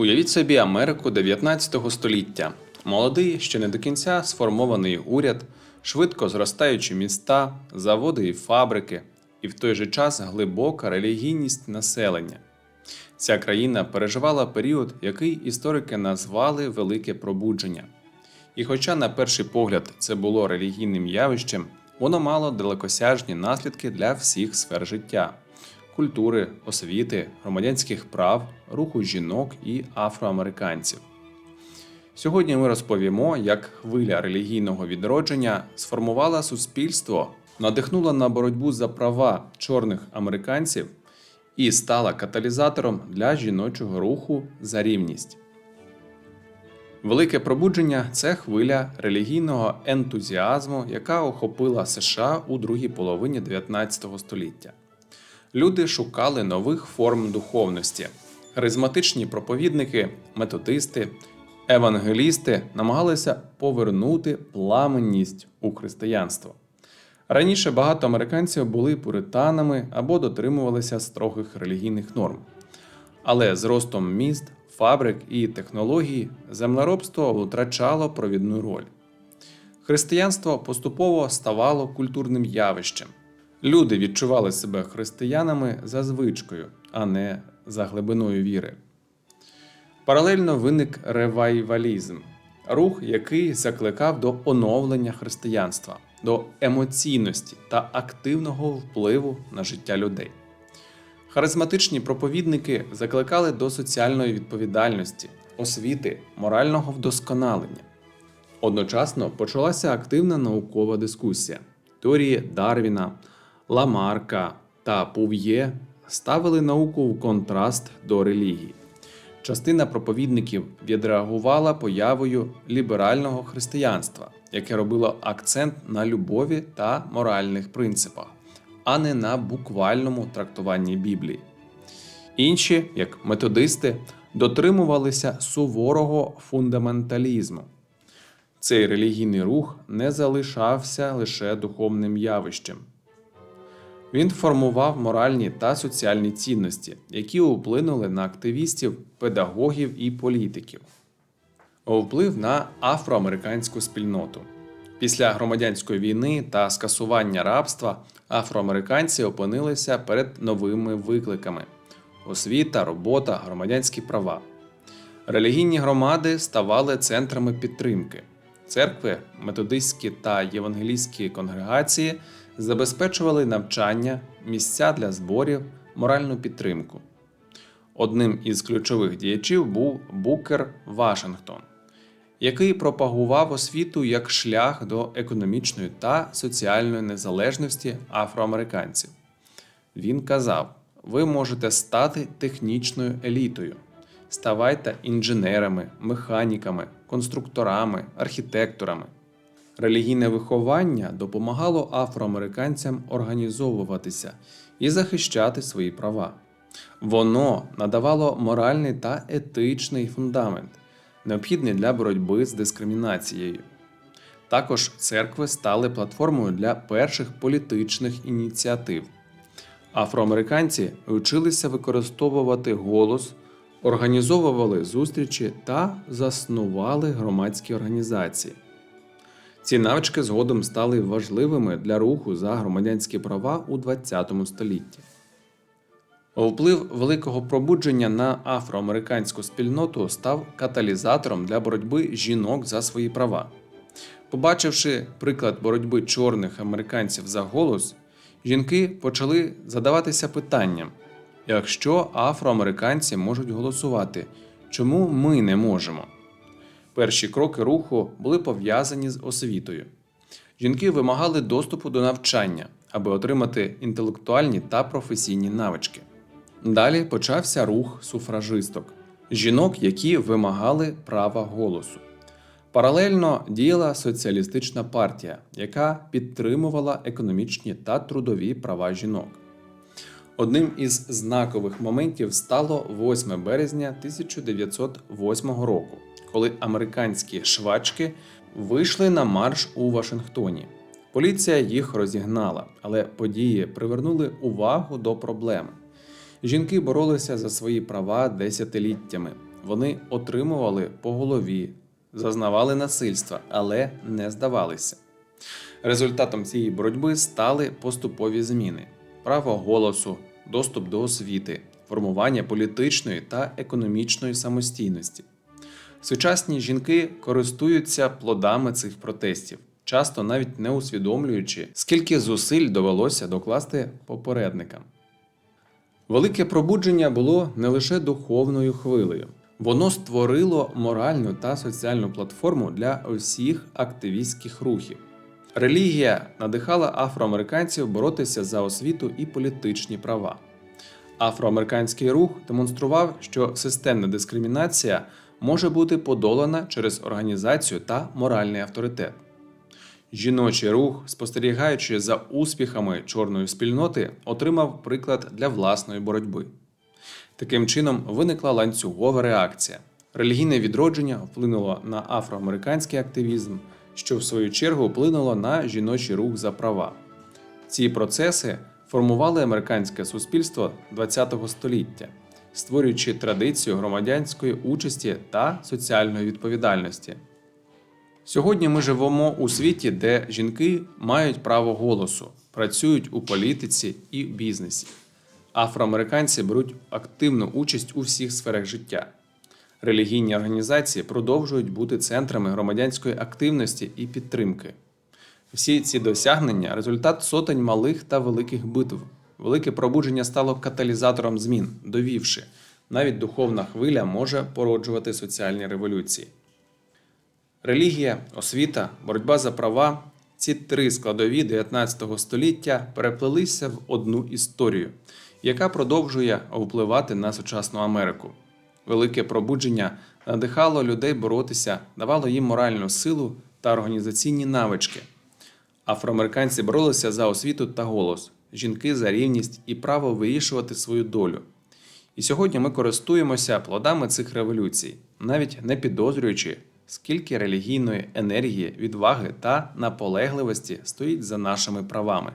Уявіть собі Америку 19 століття. Молодий, ще не до кінця сформований уряд, швидко зростаючі міста, заводи і фабрики, і в той же час глибока релігійність населення. Ця країна переживала період, який історики назвали Велике Пробудження. І хоча на перший погляд це було релігійним явищем, воно мало далекосяжні наслідки для всіх сфер життя культури, освіти, громадянських прав, руху жінок і афроамериканців. Сьогодні ми розповімо, як хвиля релігійного відродження сформувала суспільство, надихнула на боротьбу за права чорних американців і стала каталізатором для жіночого руху за рівність. Велике пробудження це хвиля релігійного ентузіазму, яка охопила США у другій половині 19 століття. Люди шукали нових форм духовності. Харизматичні проповідники, методисти, евангелісти намагалися повернути пламенність у християнство. Раніше багато американців були пуританами або дотримувалися строгих релігійних норм. Але з ростом міст, фабрик і технологій землеробство втрачало провідну роль. Християнство поступово ставало культурним явищем. Люди відчували себе християнами за звичкою, а не за глибиною віри. Паралельно виник ревайвалізм рух, який закликав до оновлення християнства, до емоційності та активного впливу на життя людей. Харизматичні проповідники закликали до соціальної відповідальності, освіти, морального вдосконалення. Одночасно почалася активна наукова дискусія. Теорії Дарвіна, Ламарка та Пув'є ставили науку в контраст до релігії. Частина проповідників відреагувала появою ліберального християнства, яке робило акцент на любові та моральних принципах, а не на буквальному трактуванні Біблії. Інші, як методисти, дотримувалися суворого фундаменталізму. Цей релігійний рух не залишався лише духовним явищем. Він формував моральні та соціальні цінності, які вплинули на активістів, педагогів і політиків. Вплив на афроамериканську спільноту. Після громадянської війни та скасування рабства афроамериканці опинилися перед новими викликами: освіта, робота, громадянські права. Релігійні громади ставали центрами підтримки. Церкви, методистські та євангелійські конгрегації забезпечували навчання, місця для зборів, моральну підтримку. Одним із ключових діячів був Букер Вашингтон, який пропагував освіту як шлях до економічної та соціальної незалежності афроамериканців. Він казав: ви можете стати технічною елітою. Ставайте інженерами, механіками, конструкторами, архітекторами. Релігійне виховання допомагало афроамериканцям організовуватися і захищати свої права. Воно надавало моральний та етичний фундамент, необхідний для боротьби з дискримінацією. Також церкви стали платформою для перших політичних ініціатив. Афроамериканці вчилися використовувати голос, організовували зустрічі та заснували громадські організації. Ці навички згодом стали важливими для руху за громадянські права у ХХ столітті. Вплив великого пробудження на афроамериканську спільноту став каталізатором для боротьби жінок за свої права. Побачивши приклад боротьби чорних американців за голос, жінки почали задаватися питанням: якщо афроамериканці можуть голосувати, чому ми не можемо? Перші кроки руху були пов'язані з освітою. Жінки вимагали доступу до навчання, аби отримати інтелектуальні та професійні навички. Далі почався рух суфражисток жінок, які вимагали права голосу. Паралельно діяла соціалістична партія, яка підтримувала економічні та трудові права жінок. Одним із знакових моментів стало 8 березня 1908 року, коли американські швачки вийшли на марш у Вашингтоні. Поліція їх розігнала, але події привернули увагу до проблеми. Жінки боролися за свої права десятиліттями, Вони отримували по голові, зазнавали насильства, але не здавалися. Результатом цієї боротьби стали поступові зміни: право голосу, доступ до освіти, формування політичної та економічної самостійності. Сучасні жінки користуються плодами цих протестів, часто навіть не усвідомлюючи, скільки зусиль довелося докласти попередникам. Велике пробудження було не лише духовною хвилею, воно створило моральну та соціальну платформу для усіх активістських рухів. Релігія надихала афроамериканців боротися за освіту і політичні права. Афроамериканський рух демонстрував, що системна дискримінація може бути подолана через організацію та моральний авторитет. Жіночий рух, спостерігаючи за успіхами чорної спільноти, отримав приклад для власної боротьби. Таким чином виникла ланцюгова реакція. Релігійне відродження вплинуло на афроамериканський активізм, що в свою чергу вплинуло на жіночий рух за права. Ці процеси формували американське суспільство ХХ століття, створюючи традицію громадянської участі та соціальної відповідальності. Сьогодні ми живемо у світі, де жінки мають право голосу, працюють у політиці і бізнесі. Афроамериканці беруть активну участь у всіх сферах життя. Релігійні організації продовжують бути центрами громадянської активності і підтримки. Всі ці досягнення результат сотень малих та великих битв. Велике пробудження стало каталізатором змін, довівши, навіть духовна хвиля може породжувати соціальні революції. Релігія, освіта, боротьба за права ці три складові 19 століття переплелися в одну історію, яка продовжує впливати на сучасну Америку. Велике пробудження надихало людей боротися, давало їм моральну силу та організаційні навички. Афроамериканці боролися за освіту та голос, жінки за рівність і право вирішувати свою долю. І сьогодні ми користуємося плодами цих революцій, навіть не підозрюючи, скільки релігійної енергії, відваги та наполегливості стоїть за нашими правами.